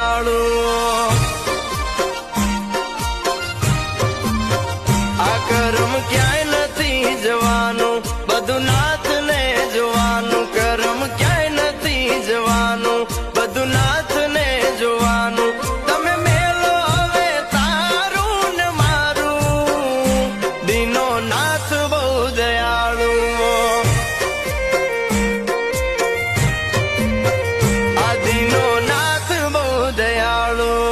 ಆಳು calor.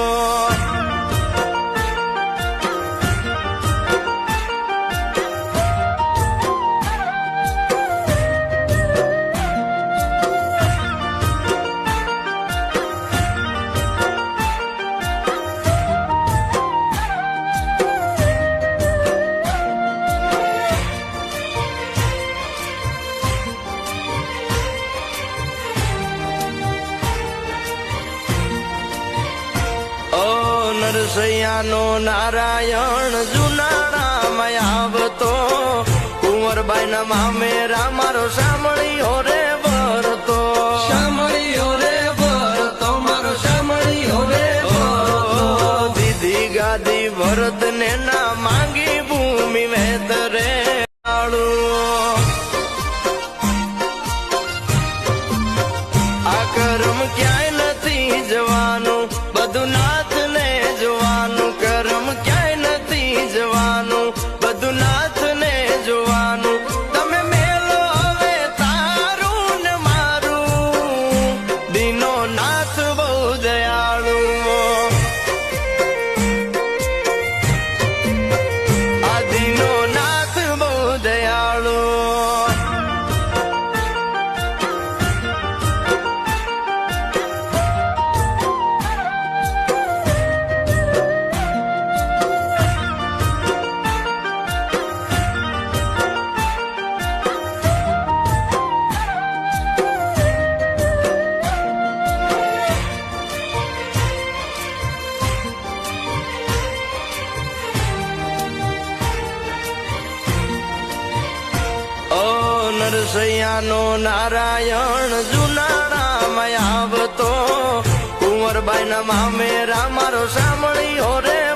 નરસૈયાનો નારાયણ જુનારા આવતો. કુંવરબાઈ ના મામેરા મારો સાંભળી નરસૈયાનો નારાયણ જુનાળામાં આવતો. કુંવરબાઈ ના મામેરા મારો સાંભળી હોરે.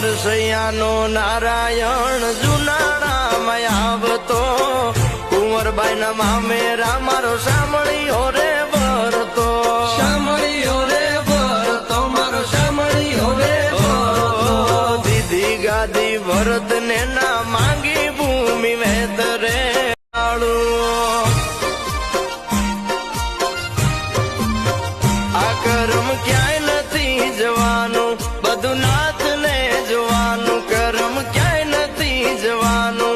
સૈયાનો નારાયણ જુનાળામાં આવતો. કુંવરબાઈ ના મામેરા મારો સાંભળી હોરે ધર્મ ક્યાંય નથી જવાનો?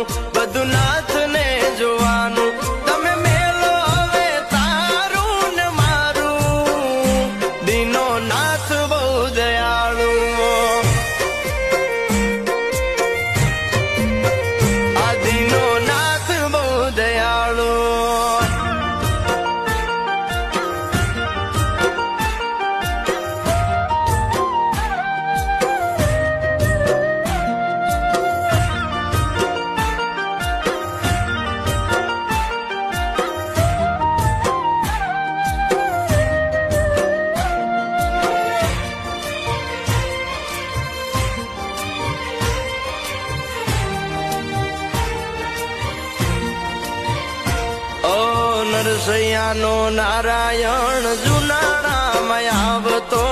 નરસૈયાનો નારાયણ જુનાળામાં આવતો.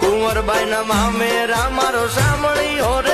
કુંવરબાઈ ના મામેરા મારો સાંભળ્યો રે